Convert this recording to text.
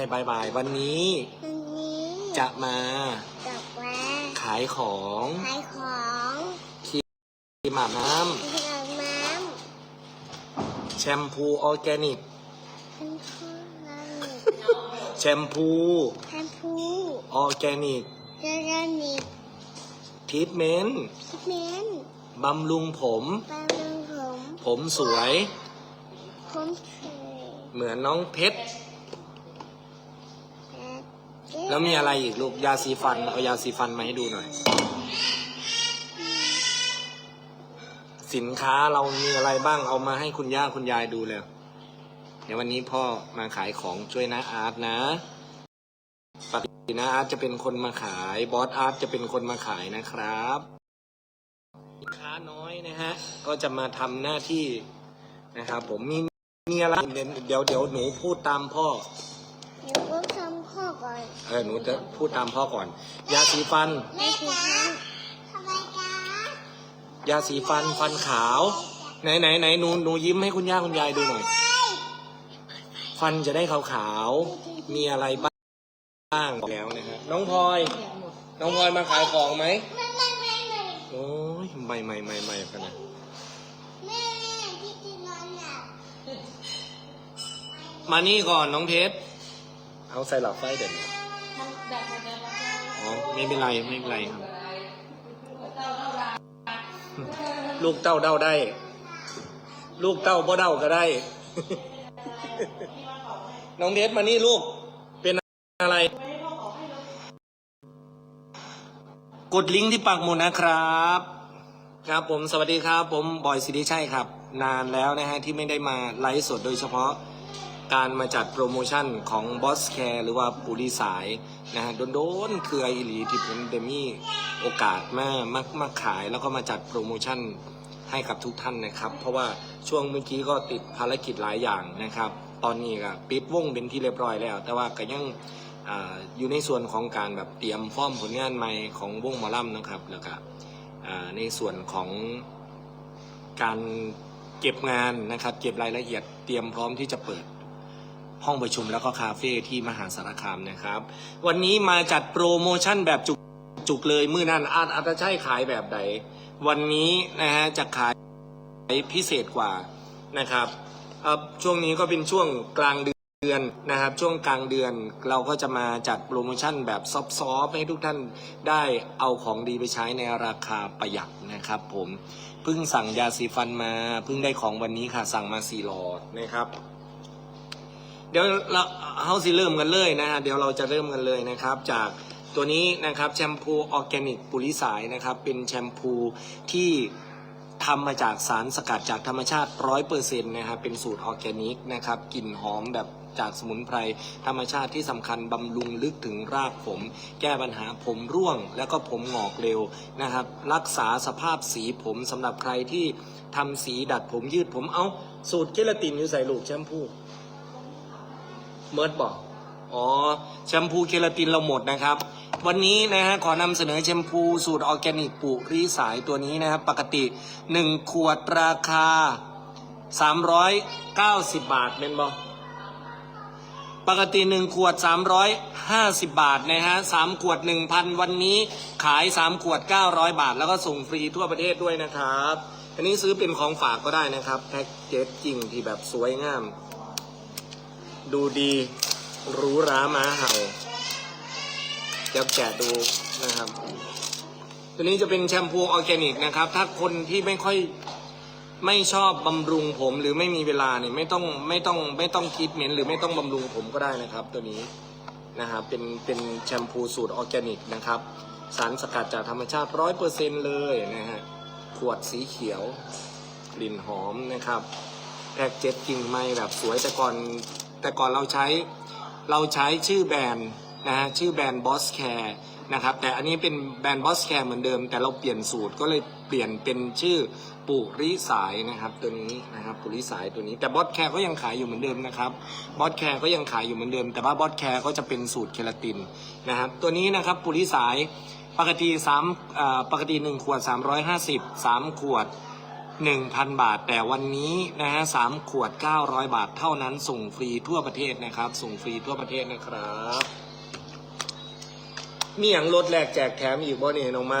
ช่บายบาย วันนี้วันนี้จะมาจับแว้ขายของขายของที่หมาบน้ที่อาบน้ำแชมพูออร์แกนิกำเป็นข้าวแชมพูแชมพูออร์แกนิกเจลานิกทรีทเมนต์พิเมนต์บำรุงผมบำรุงผม ผมสวย ผมเฉยเหมือนน้องเพชร แล้วมีอะไรอีกลูกยาสีฟันเอายาสีฟันมาให้ดูหน่อย สินค้าเรามีอะไรบ้างเอามาให้คุณย่าคุณยายดูเลยเดี๋ยววันนี้พ่อมาขายของช่วยนะอาร์ตนะปกตินะอาร์ตจะเป็นคนมาขาย บอสอาร์ตจะเป็นคนมาขายนะครับสินค้าน้อยนะฮะ ก็จะมาทำหน้าที่นะครับผมมีมีอะไรเดี๋ยวเดี๋ยวเดี๋ยวหนูพูดตามพ่อ เดี๋ยวก็ทำข้อก่อน เออหนูจะพูดตามพ่อก่อน ยาสีฟัน แม่คือทำทำไมจ๊ะยาสีฟันฟันขาว ไหนไหนไหนหนูหนูยิ้มให้คุณย่าคุณยายดูหน่อย ฟันจะได้ขาวๆมีอะไรบ้างแล้วนะฮะน้องพลอย น้องพลอยมาขายของไหมไม่ไม่ไม่ไม่โอ้ยไม่ไม่ไม่ไม่กันนะแม่ที่ที่นอนน่ะมานี่ก่อนน้องเพชรเอาใส่หลับไฟเด่นมัน ไม่เป็นไรไม่เป็นไรครับ ลูกเต้าเด้าได้ ลูกเต้าบ่เด้าก็ได้ น้องเพชรมานี่ลูก เป็นอะไร กดลิงก์ที่ปักหมุดนะครับ ครับผมสวัสดีครับ ผมบอยสิริชัยครับ นานแล้วนะฮะที่ไม่ได้มาไลฟ์สดโดยเฉพาะ การมาจัดโปรโมชั่นของ Boss Care หรือว่าปุริสายนะฮะโดนๆคือไอหลีที่ผมเดมีโอกาสมามามาขายแล้วก็มาจัดโปรโมชั่นให้กับทุกท่านนะครับ เพราะว่าช่วงเมื่อกี้ก็ติดภารกิจหลายอย่างนะครับ ตอนนี้ก็ปิดวงเป็นที่เรียบร้อยแล้ว แต่ว่าก็ยังออยู่ในส่วนของการแบบเตรียมฟอร์มผลงานใหม่ของวงมอลำนะครับแล้วก็ในส่วนของการเก็บงานนะครับ เก็บรายละเอียดเตรียมพร้อมที่จะเปิด ห้องประชุมแล้วก็คาเฟ่ที่มหาสารคามนะครับ วันนี้มาจัดโปรโมชั่นแบบจุกจุกเลยมือนั้นอาจอาจจะใช่ขายแบบใด วันนี้นะฮะจะขายพิเศษกว่านะครับช่วงนี้ก็เป็นช่วงกลางเดือนเดือนนะครับช่วงกลางเดือนเราก็จะมาจัดโปรโมชั่นแบบซอฟๆให้ทุกท่านได้เอาของดีไปใช้ในราคาประหยัดนะครับผมเพิ่งสั่งยาสีฟันมาเพิ่งได้ของวันนี้ค่ะสั่งมาสี่หลอดนะครับ เดี๋ยวเราเฮาสิเริ่มกันเลยนะฮะเดี๋ยวเราจะเริ่มกันเลยนะครับ จากตัวนี้นะครับแชมพูออร์แกนิกปุริสายนะครับ เป็นแชมพูที่ทำมาจากสารสกัดจากธรรมชาติ100%นะครับเป็นสูตรออร์แกนิกนะครับกลิ่นหอมแบบจากสมุนไพรธรรมชาติที่สำคัญบำรุงลึกถึงรากผม แก้ปัญหาผมร่วง แล้วก็ผมหงอกเร็วนะครับ รักษาสภาพสีผมสำหรับใครที่ทำสีดัดผมยืดผมเอาสูตรเคลาตินอยู่ใส่ลูกแชมพู เมิร์ดบอกอ๋อแชมพูเคลาตินเราหมดนะครับ วันนี้นะฮะขอนำเสนอแชมพูสูตรออร์แกนิกปุรีสายตัวนี้นะครับ ปกติ 1 ขวดราคา 390 บาทเป็นบอปกติ 1 ขวด 350 บาทนะฮะ3ขวด 1,000 วันนี้ขาย 3 ขวด 900 บาท แล้วก็ส่งฟรีทั่วประเทศด้วยนะครับ อันนี้ซื้อเป็นของฝากก็ได้นะครับ แพ็กเกจจริงที่แบบสวยงาม ดูดีหรูหรามาเห่าเดี๋ยวแกะดูนะครับ ตัวนี้จะเป็นแชมพูออร์แกนิกนะครับ ถ้าคนที่ไม่ค่อยไม่ชอบบำรุงผมหรือไม่มีเวลาเนี่ยไม่ต้องไม่ต้องไม่ต้องคิดเมนหรือไม่ต้องบำรุงผมก็ได้นะครับ ตัวนี้นะครับเป็นเป็นแชมพูสูตรออร์แกนิกนะครับ สารสกัดจากธรรมชาติร้อยเปอร์เซ็นเลยนะฮะขวดสีเขียว กลิ่นหอมนะครับ แพ็กเจ็ตกิ่งไม้แบบสวยแต่ก่อน แต่ก่อนเราใช้เราใช้ชื่อแบรนด์นะฮะชื่อแบรนด์ Boss Care นะครับแต่อันนี้เป็นแบรนด์ Boss Care เหมือนเดิม แต่เราเปลี่ยนสูตรก็เลยเปลี่ยนเป็นชื่อปุริสายนะครับตัวนี้นะครับปุริสายตัวนี้ แต่ Boss Care ก็ยังขายอยู่เหมือนเดิมนะครับ Boss Care ก็ยังขายอยู่เหมือนเดิม แต่ว่า Boss Care ก็จะเป็นสูตรเคลาตินนะครับตัวนี้นะครับปุริสายปกติ3ปกติ 1 ขวด 350 3 ขวด 1,000 บาท แต่วันนี้นะฮะสามขวด 900 บาทเท่านั้นส่งฟรีทั่วประเทศนะครับ ส่งฟรีทั่วประเทศนะครับ มีอย่างลดแลกแจกแถมอีกบ่เนี่ยน้องมา